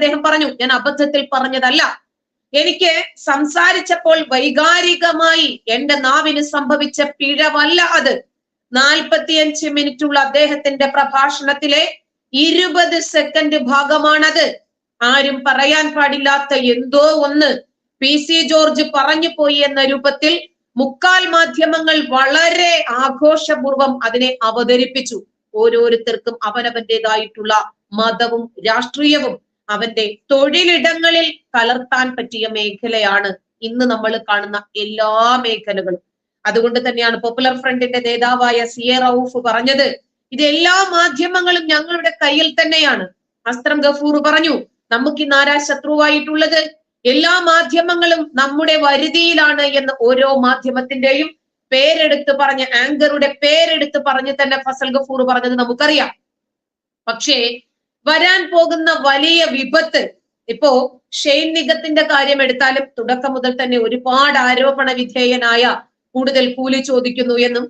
അദ്ദേഹം പറഞ്ഞു ഞാൻ അബദ്ധത്തിൽ പറഞ്ഞതല്ല. എനിക്ക് സംസാരിച്ചപ്പോൾ വൈകാരികമായി എന്റെ നാവിന് സംഭവിച്ച പിഴവല്ല അത്. നാൽപ്പത്തിയഞ്ച് മിനിറ്റുള്ള അദ്ദേഹത്തിന്റെ പ്രഭാഷണത്തിലെ ഇരുപത് സെക്കൻഡ് ഭാഗമാണത്. ആരും പറയാൻ പാടില്ലാത്ത എന്തോ ഒന്ന് പി സി ജോർജ് പറഞ്ഞു പോയി എന്ന രൂപത്തിൽ മുക്കാൽ മാധ്യമങ്ങൾ വളരെ ആഘോഷപൂർവം അതിനെ അവതരിപ്പിച്ചു. ഓരോരുത്തർക്കും അവനവന്റേതായിട്ടുള്ള മതവും രാഷ്ട്രീയവും അവന്റെ തൊഴിലിടങ്ങളിൽ കലർത്താൻ പറ്റിയ മേഖലയാണ് ഇന്ന് നമ്മൾ കാണുന്ന എല്ലാ മേഖലകളും. അതുകൊണ്ട് തന്നെയാണ് പോപ്പുലർ ഫ്രണ്ടിന്റെ നേതാവായ സി എ റൌഫ് പറഞ്ഞത് ഇത് എല്ലാ മാധ്യമങ്ങളും ഞങ്ങളുടെ കയ്യിൽ തന്നെയാണ്. അസ്ത്രം ഗഫൂർ പറഞ്ഞു നമുക്ക് ഇന്ന് ആരാ ശത്രുവായിട്ടുള്ളത്? എല്ലാ മാധ്യമങ്ങളും നമ്മുടെ വരുതിയിലാണ് എന്ന് ഓരോ മാധ്യമത്തിന്റെയും പേരെടുത്ത് പറഞ്ഞ് ആങ്കറുടെ പേരെടുത്ത് പറഞ്ഞ് തന്നെ ഫസൽ ഗഫൂർ പറഞ്ഞത് നമുക്കറിയാം. പക്ഷേ വരാൻ പോകുന്ന വലിയ വിപത്ത്. ഇപ്പോ ഷെയ്ൻ നിഗത്തിന്റെ കാര്യം എടുത്താലും തുടക്കം മുതൽ തന്നെ ഒരുപാട് ആരോപണ വിധേയനായ കൂടുതൽ കൂലി ചോദിക്കുന്നു എന്നും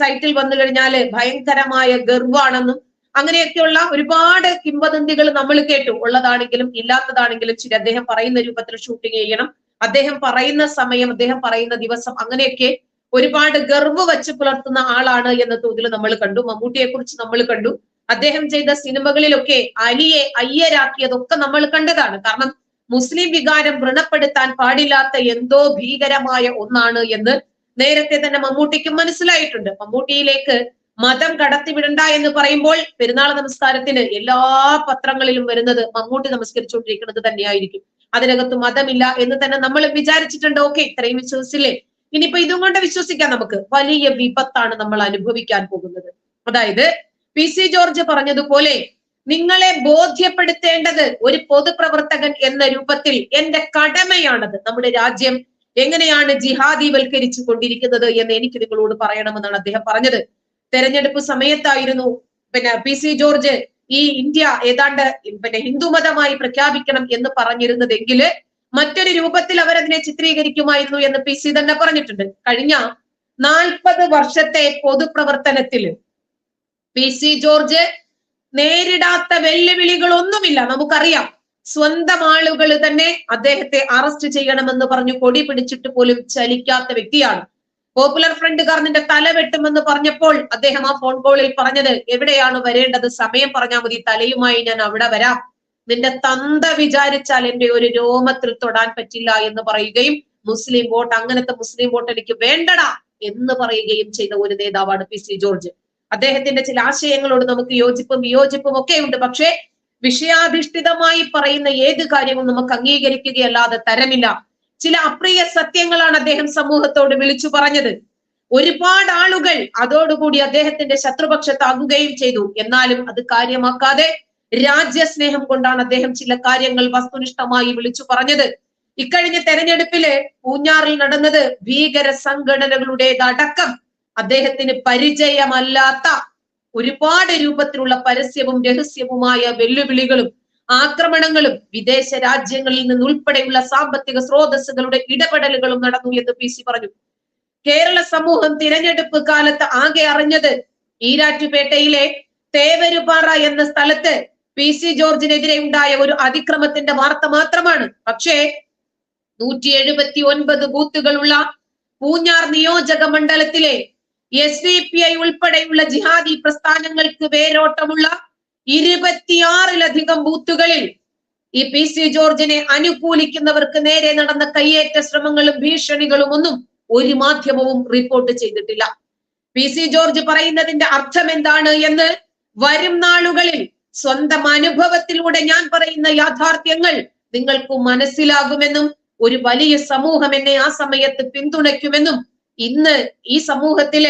സൈറ്റിൽ വന്നു കഴിഞ്ഞാൽ ഭയങ്കരമായ ഗർവാണെന്നും അങ്ങനെയൊക്കെയുള്ള ഒരുപാട് കിംവദന്തികൾ നമ്മൾ കേട്ടു. ഉള്ളതാണെങ്കിലും ഇല്ലാത്തതാണെങ്കിലും ചില അദ്ദേഹം പറയുന്ന രൂപത്തിൽ ഷൂട്ടിംഗ് ചെയ്യണം. അദ്ദേഹം പറയുന്ന സമയം അദ്ദേഹം പറയുന്ന ദിവസം അങ്ങനെയൊക്കെ ഒരുപാട് ഗർവ് വച്ച് പുലർത്തുന്ന ആളാണ് എന്ന തോതിൽ നമ്മൾ കണ്ടു. മമ്മൂട്ടിയെ കുറിച്ച് നമ്മൾ കണ്ടു. അദ്ദേഹം ചെയ്ത സിനിമകളിലൊക്കെ അലിയെ അയ്യരാക്കിയതൊക്കെ നമ്മൾ കണ്ടതാണ്. കാരണം മുസ്ലിം വികാരം വ്രണപ്പെടുത്താൻ പാടില്ലാത്ത എന്തോ ഭീകരമായ ഒന്നാണ് എന്ന് നേരത്തെ തന്നെ മമ്മൂട്ടിക്ക് മനസ്സിലായിട്ടുണ്ട്. മമ്മൂട്ടിയിലേക്ക് മതം കടത്തിവിടണ്ട എന്ന് പറയുമ്പോൾ പെരുന്നാൾ നമസ്കാരത്തിന് എല്ലാ പത്രങ്ങളിലും വരുന്നത് മമ്മൂട്ടി നമസ്കരിച്ചുകൊണ്ടിരിക്കുന്നത് തന്നെയായിരിക്കും. അതിനകത്ത് മതമില്ല എന്ന് തന്നെ നമ്മൾ വിചാരിച്ചിട്ടുണ്ട്. ഓക്കെ ഇത്രയും വിശ്വസിച്ചില്ലേ? ഇനിയിപ്പോ ഇതും കൊണ്ട് വിശ്വസിക്കാം നമുക്ക്. വലിയ വിപത്താണ് നമ്മൾ അനുഭവിക്കാൻ പോകുന്നത്. അതായത് പി സി ജോർജ് പറഞ്ഞതുപോലെ നിങ്ങളെ ബോധ്യപ്പെടുത്തേണ്ടത് ഒരു പൊതുപ്രവർത്തകൻ എന്ന രൂപത്തിൽ എന്റെ കടമയാണത്. നമ്മുടെ രാജ്യം എങ്ങനെയാണ് ജിഹാദിവൽക്കരിച്ചു കൊണ്ടിരിക്കുന്നത് എന്ന് എനിക്ക് നിങ്ങളോട് പറയണമെന്നാണ് അദ്ദേഹം പറഞ്ഞത്. തെരഞ്ഞെടുപ്പ് സമയത്തായിരുന്നു പിന്നെ പി സി ജോർജ് ഈ ഇന്ത്യ ഏതാണ്ട് പിന്നെ ഹിന്ദുമതമായി പ്രഖ്യാപിക്കണം എന്ന് പറഞ്ഞിരുന്നതെങ്കിൽ മറ്റൊരു രൂപത്തിൽ അവരതിനെ ചിത്രീകരിക്കുമായിരുന്നു എന്ന് പി സി തന്നെ പറഞ്ഞിട്ടുണ്ട്. കഴിഞ്ഞ നാൽപ്പത് വർഷത്തെ പൊതുപ്രവർത്തനത്തിൽ പി സി ജോർജ് നേരിടാത്ത വെല്ലുവിളികളൊന്നുമില്ല. നമുക്കറിയാം സ്വന്തം ആളുകൾ തന്നെ അദ്ദേഹത്തെ അറസ്റ്റ് ചെയ്യണമെന്ന് പറഞ്ഞു കൊടി പിടിച്ചിട്ട് പോലും ചലിക്കാത്ത വ്യക്തിയാണ്. പോപ്പുലർ ഫ്രണ്ടുകാർ നിന്റെ തല വെട്ടുമെന്ന് പറഞ്ഞപ്പോൾ അദ്ദേഹം ആ ഫോൺ കോളിൽ പറഞ്ഞത് എവിടെയാണ് വരേണ്ടത്? സമയം പറഞ്ഞാൽ മതി. തലയുമായി ഞാൻ അവിടെ വരാം. നിന്റെ തന്ത വിചാരിച്ചാൽ എന്റെ ഒരു രോമത്തിൽ തൊടാൻ പറ്റില്ല എന്ന് പറയുകയും മുസ്ലിം വോട്ട് അങ്ങനത്തെ മുസ്ലിം വോട്ട് എനിക്ക് വേണ്ടടാ എന്ന് പറയുകയും ചെയ്ത ഒരു നേതാവാണ് പി സി ജോർജ്. അദ്ദേഹത്തിന്റെ ചില ആശയങ്ങളോട് നമുക്ക് യോജിപ്പും വിയോജിപ്പും ഒക്കെ ഉണ്ട് പക്ഷേ വിഷയാധിഷ്ഠിതമായി പറയുന്ന ഏത് കാര്യവും നമുക്ക് അംഗീകരിക്കുകയല്ലാതെ തരമില്ല. ചില അപ്രിയ സത്യങ്ങളാണ് അദ്ദേഹം സമൂഹത്തോട് വിളിച്ചു പറഞ്ഞത്. ഒരുപാട് ആളുകൾ അതോടുകൂടി അദ്ദേഹത്തിന്റെ ശത്രുപക്ഷത്താകുകയും ചെയ്തു. എന്നാലും അത് കാര്യമാക്കാതെ രാജ്യസ്നേഹം കൊണ്ടാണ് അദ്ദേഹം ചില കാര്യങ്ങൾ വസ്തുനിഷ്ഠമായി വിളിച്ചു പറഞ്ഞത്. ഇക്കഴിഞ്ഞ തെരഞ്ഞെടുപ്പിൽ പൂഞ്ഞാറിൽ നടന്നത് ഭീകര സംഘടനകളുടേതടക്കം അദ്ദേഹത്തിന് പരിചയമല്ലാത്ത ഒരുപാട് രൂപത്തിലുള്ള പരസ്യവും രഹസ്യവുമായ വെല്ലുവിളികളും ആക്രമണങ്ങളും വിദേശ രാജ്യങ്ങളിൽ നിന്ന് ഉൾപ്പെടെയുള്ള സാമ്പത്തിക സ്രോതസ്സുകളുടെ ഇടപെടലുകളും നടന്നു എന്ന് പി സി പറഞ്ഞു. കേരള സമൂഹം തിരഞ്ഞെടുപ്പ് കാലത്ത് ആകെ അറിഞ്ഞത് ഈരാറ്റുപേട്ടയിലെ തേവരുപാറ എന്ന സ്ഥലത്ത് പി സി ജോർജിനെതിരെ ഉണ്ടായ ഒരു അതിക്രമത്തിന്റെ വാർത്ത മാത്രമാണ്. പക്ഷേ നൂറ്റി എഴുപത്തി ഒൻപത് ബൂത്തുകളുള്ള പൂഞ്ഞാർ നിയോജക മണ്ഡലത്തിലെ എസ് ഡി പി ഐ ഉൾപ്പെടെയുള്ള ജിഹാദി പ്രസ്ഥാനങ്ങൾക്ക് വേരോട്ടമുള്ള ഇരുപത്തിയാറിലധികം ബൂത്തുകളിൽ ഈ പി സി ജോർജിനെ അനുകൂലിക്കുന്നവർക്ക് നേരെ നടന്ന കയ്യേറ്റ ശ്രമങ്ങളും ഭീഷണികളും ഒന്നും ഒരു മാധ്യമവും റിപ്പോർട്ട് ചെയ്തിട്ടില്ല. പി സി ജോർജ് പറയുന്നതിന്റെ അർത്ഥം എന്താണ് എന്ന് വരും നാളുകളിൽ സ്വന്തം അനുഭവത്തിലൂടെ ഞാൻ പറയുന്ന യാഥാർത്ഥ്യങ്ങൾ നിങ്ങൾക്ക് മനസ്സിലാകുമെന്നും ഒരു വലിയ സമൂഹം എന്നെ ആ സമയത്ത് പിന്തുണയ്ക്കുമെന്നും ഇന്ന് ഈ സമൂഹത്തിൽ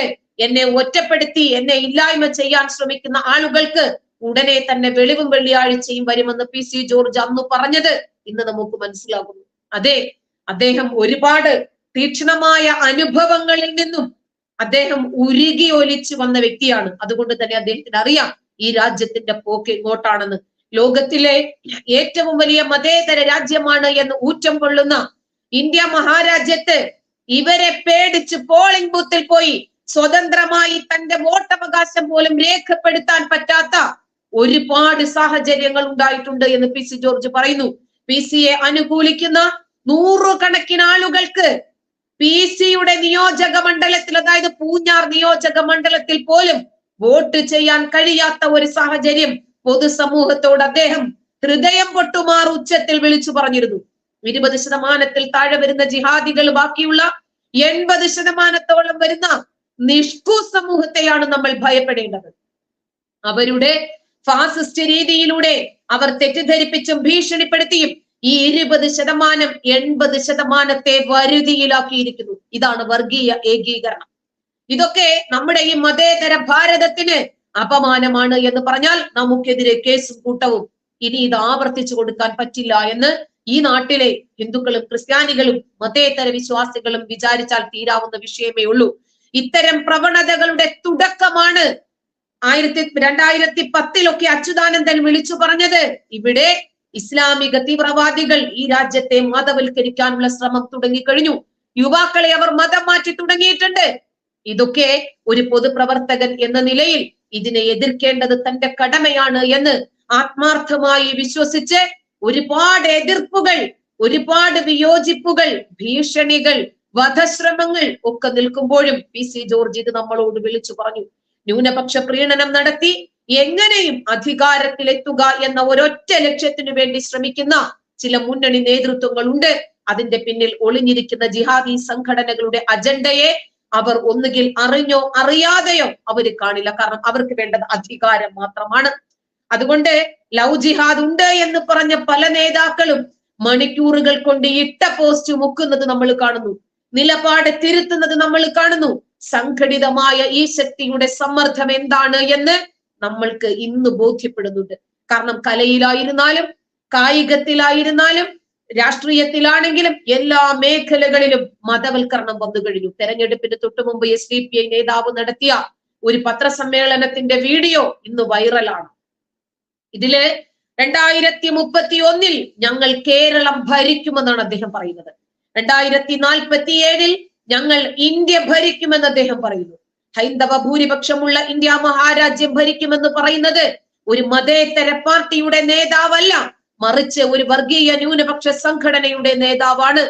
എന്നെ ഒറ്റപ്പെടുത്തി എന്നെ ഇല്ലായ്മ ചെയ്യാൻ ശ്രമിക്കുന്ന ആളുകൾക്ക് ഉടനെ തന്നെ വെളിവും വെള്ളിയാഴ്ചയും വരുമെന്ന് പി സി ജോർജ് അന്ന് പറഞ്ഞത് ഇന്ന് നമുക്ക് മനസ്സിലാകുന്നു. അതെ അദ്ദേഹം ഒരുപാട് തീക്ഷണമായ അനുഭവങ്ങളിൽ നിന്നും അദ്ദേഹം ഉരുകി ഒലിച്ചു വന്ന വ്യക്തിയാണ്. അതുകൊണ്ട് തന്നെ അദ്ദേഹത്തിന് അറിയാം ഈ രാജ്യത്തിന്റെ പോക്ക് എങ്ങോട്ടാണെന്ന്. ലോകത്തിലെ ഏറ്റവും വലിയ മതേതര രാജ്യമാണ് എന്ന് ഊറ്റം കൊള്ളുന്ന ഇന്ത്യ മഹാരാജ്യത്ത് ഇവരെ പേടിച്ച് പോളിംഗ് ബൂത്തിൽ പോയി സ്വതന്ത്രമായി തന്റെ വോട്ടവകാശം പോലും രേഖപ്പെടുത്താൻ പറ്റാത്ത ഒരുപാട് സാഹചര്യങ്ങൾ ഉണ്ടായിട്ടുണ്ട് എന്ന് പി സി ജോർജ് പറയുന്നു. പി സിയെ അനുകൂലിക്കുന്ന നൂറുകണക്കിന് ആളുകൾക്ക് പി സിയുടെ നിയോജക മണ്ഡലത്തിൽ അതായത് പൂഞ്ഞാർ നിയോജക മണ്ഡലത്തിൽ പോലും വോട്ട് ചെയ്യാൻ കഴിയാത്ത ഒരു സാഹചര്യം പൊതുസമൂഹത്തോട് അദ്ദേഹം ഹൃദയം പൊട്ടുമാർ ഉച്ചത്തിൽ വിളിച്ചു പറഞ്ഞിരുന്നു. ഇരുപത് ശതമാനത്തിൽ താഴെ വരുന്ന ജിഹാദികൾ ബാക്കിയുള്ള എൺപത് ശതമാനത്തോളം വരുന്ന നിഷ്കു സമൂഹത്തെയാണ് നമ്മൾ ഭയപ്പെടേണ്ടത്. അവരുടെ ഫാസിസ്റ്റ് രീതിയിലൂടെ അവർ തെറ്റിദ്ധരിപ്പിച്ചും ഭീഷണിപ്പെടുത്തിയും ഈ ഇരുപത് ശതമാനം എൺപത് ശതമാനത്തെ വരുതിയിലാക്കിയിരിക്കുന്നു. ഇതാണ് വർഗീയ ഏകീകരണം. ഇതൊക്കെ നമ്മുടെ ഈ മതേതര ഭാരതത്തിന് അപമാനമാണ് എന്ന് പറഞ്ഞാൽ നമുക്കെതിരെ കേസും കൂട്ടവും ഇനി ഇത് ആവർത്തിച്ചു കൊടുക്കാൻ പറ്റില്ല എന്ന് ഈ നാട്ടിലെ ഹിന്ദുക്കളും ക്രിസ്ത്യാനികളും മതേതര വിശ്വാസികളും വിചാരിച്ചാൽ തീരാവുന്ന വിഷയമേ ഉള്ളൂ. ഇത്തരം പ്രവണതകളുടെ തുടക്കമാണ് ആയിരത്തി രണ്ടായിരത്തി പത്തിലൊക്കെ അച്യുതാനന്ദൻ വിളിച്ചു പറഞ്ഞത്. ഇവിടെ ഇസ്ലാമിക തീവ്രവാദികൾ ഈ രാജ്യത്തെ മതവൽക്കരിക്കാനുള്ള ശ്രമം തുടങ്ങിക്കഴിഞ്ഞു. യുവാക്കളെ അവർ മതം മാറ്റി തുടങ്ങിയിട്ടുണ്ട്. ഇതൊക്കെ ഒരു പൊതുപ്രവർത്തകൻ എന്ന നിലയിൽ ഇതിനെ എതിർക്കേണ്ടത് തന്റെ കടമയാണ് എന്ന് ആത്മാർത്ഥമായി വിശ്വസിച്ച് ഒരുപാട് എതിർപ്പുകൾ ഒരുപാട് വിയോജിപ്പുകൾ ഭീഷണികൾ വധശ്രമങ്ങൾ ഒക്കെ നിൽക്കുമ്പോഴും പി സി ജോർജ് ഇത് നമ്മളോട് വിളിച്ചു പറഞ്ഞു. ന്യൂനപക്ഷ പ്രീണനം നടത്തി എങ്ങനെയും അധികാരത്തിലെത്തുക എന്ന ഒരൊറ്റ ലക്ഷ്യത്തിനു വേണ്ടി ശ്രമിക്കുന്ന ചില മുന്നണി നേതൃത്വങ്ങളുണ്ട്. അതിന്റെ പിന്നിൽ ഒളിഞ്ഞിരിക്കുന്ന ജിഹാദി സംഘടനകളുടെ അജണ്ടയെ അവർ ഒന്നുകിൽ അറിഞ്ഞോ അറിയാതെയോ അവർ കാണില്ല. കാരണം അവർക്ക് വേണ്ടത് അധികാരം മാത്രമാണ്. അതുകൊണ്ട് ലവ് ജിഹാദ് ഉണ്ട് എന്ന് പറഞ്ഞ പല നേതാക്കളും മണിക്കൂറുകൾ കൊണ്ട് ഇട്ട പോസ്റ്റ് മുക്കുന്നത് നമ്മൾ കാണുന്നു. നിലപാട് തിരുത്തുന്നത് നമ്മൾ കാണുന്നു. സംഘടിതമായ ഈ ശക്തിയുടെ സമ്മർദ്ദം എന്താണ് എന്ന് നമ്മൾക്ക് ഇന്ന് ബോധ്യപ്പെടുന്നുണ്ട്. കാരണം കലയിലായിരുന്നാലും കായികത്തിലായിരുന്നാലും രാഷ്ട്രീയത്തിലാണെങ്കിലും എല്ലാ മേഖലകളിലും മതവൽക്കരണം വന്നു കഴിഞ്ഞു. തെരഞ്ഞെടുപ്പിന് തൊട്ടു മുമ്പ് എസ് ഡി പി ഐ നേതാവ് നടത്തിയ ഒരു പത്രസമ്മേളനത്തിന്റെ വീഡിയോ ഇന്ന് വൈറലാണ് ഇതിൽ രണ്ടായിരത്തി മുപ്പത്തി ഒന്നിൽ ഞങ്ങൾ കേരളം ഭരിക്കുമെന്നാണ് അദ്ദേഹം പറയുന്നത്. രണ്ടായിരത്തി നാൽപ്പത്തി ഏഴിൽ ഞങ്ങൾ ഇന്ത്യ ഭരിക്കുമെന്ന് അദ്ദേഹം പറയുന്നു. ഹൈന്ദവ ഭൂരിപക്ഷമുള്ള ഇന്ത്യ മഹാരാജ്യം ഭരിക്കുമെന്ന് പറയുന്നത് ഒരു മതേതര പാർട്ടിയുടെ നേതാവല്ല മറിച്ച് ഒരു വർഗീയ ന്യൂനപക്ഷ സംഘടനയുടെ നേതാവാണ്.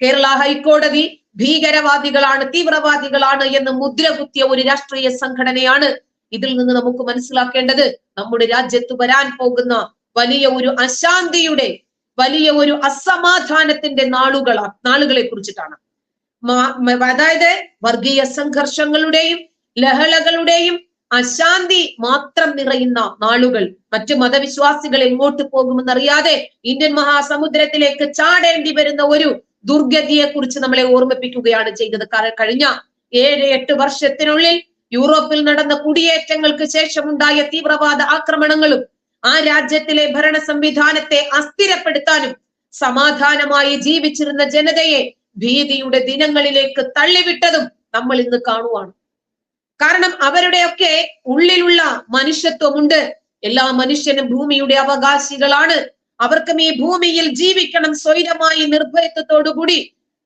കേരള ഹൈക്കോടതി ഭീകരവാദികളാണ് തീവ്രവാദികളാണ് എന്ന് മുദ്രകുത്തിയ ഒരു രാഷ്ട്രീയ സംഘടനയാണ് ഇതിൽ നിന്ന് നമുക്ക് മനസ്സിലാക്കേണ്ടത് നമ്മുടെ രാജ്യത്ത് വരാൻ പോകുന്ന വലിയ ഒരു അശാന്തിയുടെ വലിയ ഒരു അസമാധാനത്തിന്റെ നാളുകൾ നാളുകളെ കുറിച്ചിട്ടാണ്. അതായത് വർഗീയ സംഘർഷങ്ങളുടെയും ലഹളകളുടെയും അശാന്തി മാത്രം നിറയുന്ന നാളുകൾ. മറ്റു മതവിശ്വാസികൾ എങ്ങോട്ട് പോകുമെന്നറിയാതെ ഇന്ത്യൻ മഹാസമുദ്രത്തിലേക്ക് ചാടേണ്ടി വരുന്ന ഒരു ദുർഗതിയെ കുറിച്ച് നമ്മളെ ഓർമ്മിപ്പിക്കുകയാണ് ചെയ്തത്. കഴിഞ്ഞ ഏഴ് എട്ട് വർഷത്തിനുള്ളിൽ യൂറോപ്പിൽ നടന്ന കുടിയേറ്റങ്ങൾക്ക് ശേഷമുണ്ടായ തീവ്രവാദ ആക്രമണങ്ങളും ആ രാജ്യത്തിലെ ഭരണ സംവിധാനത്തെ അസ്ഥിരപ്പെടുത്താനും സമാധാനമായി ജീവിച്ചിരുന്ന ജനതയെ ഭീതിയുടെ ദിനങ്ങളിലേക്ക് തള്ളിവിട്ടതും നമ്മൾ ഇന്ന് കാണുവാണ്. കാരണം അവരുടെയൊക്കെ ഉള്ളിലുള്ള മനുഷ്യത്വമുണ്ട്. എല്ലാ മനുഷ്യനും ഭൂമിയുടെ അവകാശികളാണ്. അവർക്കും ഈ ഭൂമിയിൽ ജീവിക്കണം സ്വൈരമായി നിർഭയത്വത്തോടുകൂടി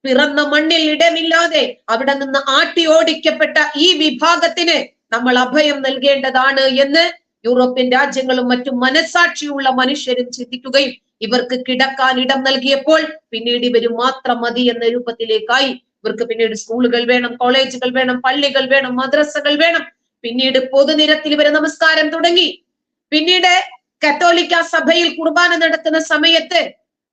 പിറന്ന മണ്ണിൽ ഇടമില്ലാതെ അവിടെ നിന്ന് ആട്ടി ഓടിക്കപ്പെട്ട ഈ വിഭാഗത്തിന് നമ്മൾ അഭയം നൽകേണ്ടതാണ് എന്ന് യൂറോപ്യൻ രാജ്യങ്ങളും മറ്റും മനസാക്ഷിയുള്ള മനുഷ്യരും ചിന്തിക്കുകയും ഇവർക്ക് കിടക്കാൻ ഇടം നൽകിയപ്പോൾ പിന്നീട് ഇവർ മാത്രം മതി എന്ന രൂപത്തിലേക്കായി. ഇവർക്ക് പിന്നീട് സ്കൂളുകൾ വേണം കോളേജുകൾ വേണം പള്ളികൾ വേണം മദ്രസകൾ വേണം. പിന്നീട് പൊതുനിരത്തിൽ ഇവരെ നമസ്കാരം തുടങ്ങി. പിന്നീട് കത്തോലിക്ക സഭയിൽ കുർബാന നടത്തുന്ന സമയത്ത്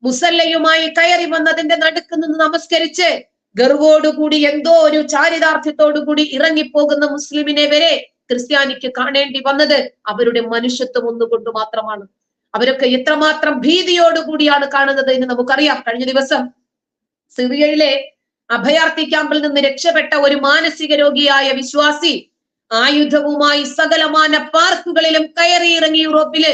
മുസല്ലയുമായി കയറി വന്നതിന്റെ നടുക്ക് നിന്ന് നമസ്കരിച്ച് ഗർവോടുകൂടി എന്തോ ഒരു ചാരിതാർത്ഥ്യത്തോടുകൂടി ഇറങ്ങിപ്പോകുന്ന മുസ്ലിമിനെ വരെ ക്രിസ്ത്യാനിക്ക് കാണേണ്ടി വന്നത് അവരുടെ മനുഷ്യത്വം ഒന്നുകൊണ്ട് മാത്രമാണ്. അവരൊക്കെ എത്രമാത്രം ഭീതിയോടുകൂടിയാണ് കാണുന്നത് എന്ന് നമുക്കറിയാം. കഴിഞ്ഞ ദിവസം സിറിയയിലെ അഭയാർത്ഥി ക്യാമ്പിൽ നിന്ന് രക്ഷപ്പെട്ട ഒരു മാനസിക രോഗിയായ വിശ്വാസി ആയുധവുമായി സകലമാന പാർക്കുകളിലും കയറി ഇറങ്ങി യൂറോപ്പിൽ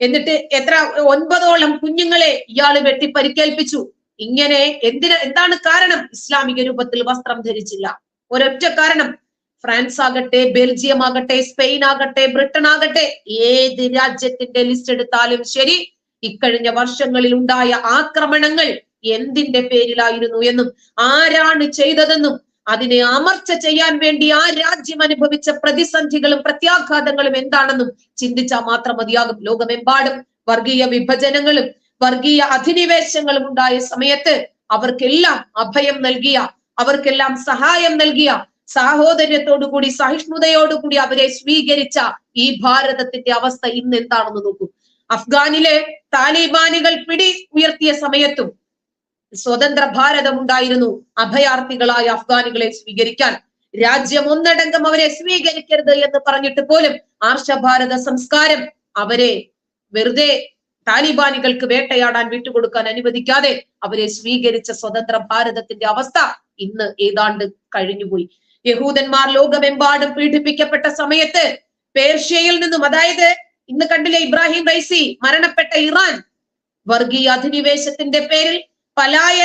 എന്നിട്ട് എത്ര ഒൻപതോളം കുഞ്ഞുങ്ങളെ ഇയാൾ വെട്ടി പരിക്കേൽപ്പിച്ചു ഇങ്ങനെ എന്തിന് എന്താണ് കാരണം? ഇസ്ലാമിക രൂപത്തിൽ വസ്ത്രം ധരിച്ചില്ല. ഒരൊറ്റ കാരണം. ഫ്രാൻസ് ആകട്ടെ ബെൽജിയം ആകട്ടെ സ്പെയിൻ ആകട്ടെ ബ്രിട്ടൻ ആകട്ടെ ഏത് രാജ്യത്തിന്റെ ലിസ്റ്റ് എടുത്താലും ശരി ഇക്കഴിഞ്ഞ വർഷങ്ങളിൽ ഉണ്ടായ ആക്രമണങ്ങൾ എന്തിന്റെ പേരിലായിരുന്നു എന്നും ആരാണ് ചെയ്തതെന്നും അതിനെ അമർച്ച ചെയ്യാൻ വേണ്ടി ആ രാജ്യം അനുഭവിച്ച പ്രതിസന്ധികളും പ്രത്യാഘാതങ്ങളും എന്താണെന്നും ചിന്തിച്ചാൽ മാത്രം മതിയാകും. ലോകമെമ്പാടും വർഗീയ വിഭജനങ്ങളും വർഗീയ അധിനിവേശങ്ങളും ഉണ്ടായ സമയത്ത് അവർക്കെല്ലാം അഭയം നൽകിയ അവർക്കെല്ലാം സഹായം നൽകിയ സാഹോദര്യത്തോടുകൂടി സഹിഷ്ണുതയോടുകൂടി അവരെ സ്വീകരിച്ച ഈ ഭാരതത്തിന്റെ അവസ്ഥ ഇന്ന് എന്താണെന്ന് നോക്കൂ. അഫ്ഗാനിലെ താലിബാനികൾ പിടി ഉയർത്തിയ സമയത്തും സ്വതന്ത്ര ഭാരതം ഉണ്ടായിരുന്നു അഭയാർത്ഥികളായ അഫ്ഗാനികളെ സ്വീകരിക്കാൻ. രാജ്യം ഒന്നടങ്കം അവരെ സ്വീകരിക്കരുത് എന്ന് പറഞ്ഞിട്ട് പോലും ആർഷഭാരത സംസ്കാരം അവരെ വെറുതെ താലിബാനികൾക്ക് വേട്ടയാടാൻ വിട്ടുകൊടുക്കാൻ അനുവദിക്കാതെ അവരെ സ്വീകരിച്ച സ്വതന്ത്ര ഭാരതത്തിന്റെ അവസ്ഥ ഇന്ന് ഏതാണ്ട് കഴിഞ്ഞുപോയി. യഹൂദന്മാർ ലോകമെമ്പാടും പീഡിപ്പിക്കപ്പെട്ട സമയത്ത് പേർഷ്യയിൽ നിന്നും അതായത് ഇന്ന് കണ്ടില്ലേ ഇബ്രാഹിം റൈസി മരണപ്പെട്ട ഇറാൻ വർഗീയ അധിനിവേശത്തിന്റെ പേരിൽ பலாய